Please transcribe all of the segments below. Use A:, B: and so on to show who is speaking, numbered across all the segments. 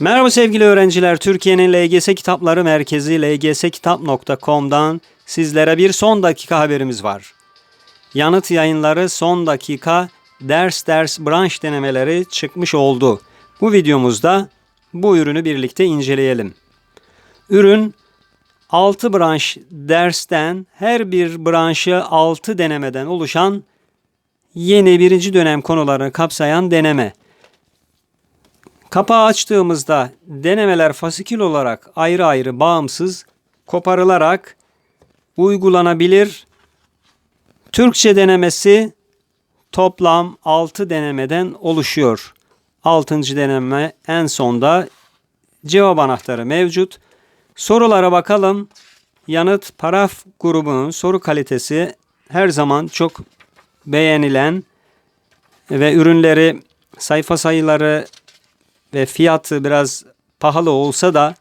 A: Merhaba sevgili öğrenciler. Türkiye'nin LGS Kitapları Merkezi lgskitap.com'dan sizlere bir son dakika haberimiz var. Yanıt yayınları son dakika ders ders branş denemeleri çıkmış oldu. Bu videomuzda bu ürünü birlikte inceleyelim. Ürün 6 branş dersten her bir branşı 6 denemeden oluşan yeni birinci dönem konularını kapsayan deneme. Kapağı açtığımızda denemeler fasikül olarak ayrı ayrı bağımsız koparılarak uygulanabilir. Türkçe denemesi toplam 6 denemeden oluşuyor. 6. deneme en sonda cevap anahtarı mevcut. Sorulara bakalım. Yanıt paraf grubunun soru kalitesi her zaman çok beğenilen ve ürünleri sayfa sayıları ve fiyatı biraz pahalı olsa da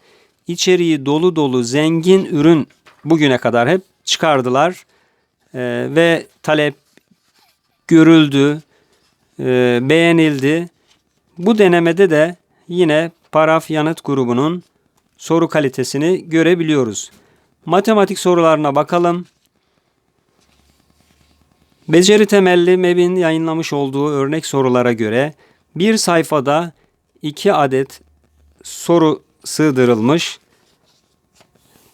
A: içeriği dolu dolu zengin ürün bugüne kadar hep çıkardılar Ee, ve talep görüldü, e, beğenildi. Bu denemede de yine paraf yanıt grubunun soru kalitesini görebiliyoruz. Matematik sorularına bakalım. Beceri temelli MEB'in yayınlamış olduğu örnek sorulara göre bir sayfada 2 adet soru sığdırılmış.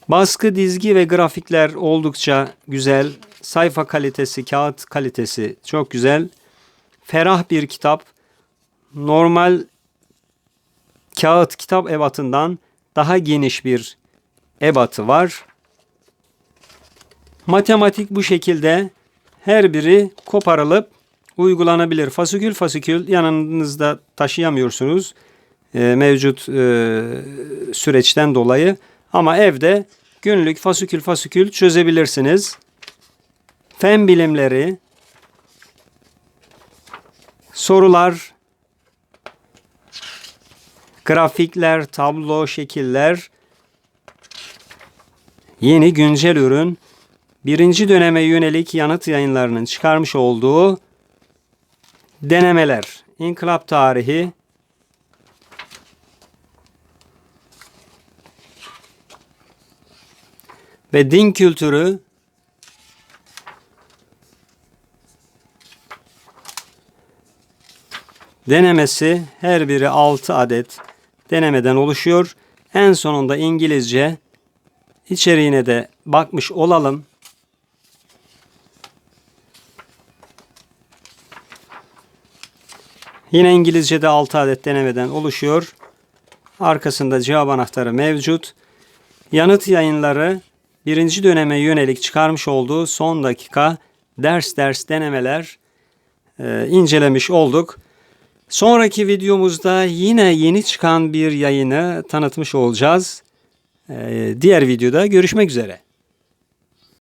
A: Baskı, dizgi ve grafikler oldukça güzel. Sayfa kalitesi, kağıt kalitesi çok güzel. Ferah bir kitap. Normal kağıt kitap ebatından daha geniş bir ebatı var. Matematik bu şekilde her biri koparılıp uygulanabilir. Fasikül fasikül yanınızda taşıyamıyorsunuz e, mevcut e, süreçten dolayı. Ama evde günlük fasikül fasikül çözebilirsiniz. Fen bilimleri, sorular, grafikler, tablo, şekiller, yeni güncel ürün, birinci döneme yönelik yanıt yayınlarının çıkarmış olduğu denemeler, inkılap tarihi, ve din kültürü denemesi her biri 6 adet denemeden oluşuyor. En sonunda İngilizce içeriğine de bakmış olalım. Yine İngilizce'de 6 adet denemeden oluşuyor. Arkasında cevap anahtarı mevcut. Yanıt yayınları birinci döneme yönelik çıkarmış olduğu son dakika ders ders denemeler e, incelemiş olduk. Sonraki videomuzda yine yeni çıkan bir yayını tanıtmış olacağız. E, diğer videoda görüşmek üzere.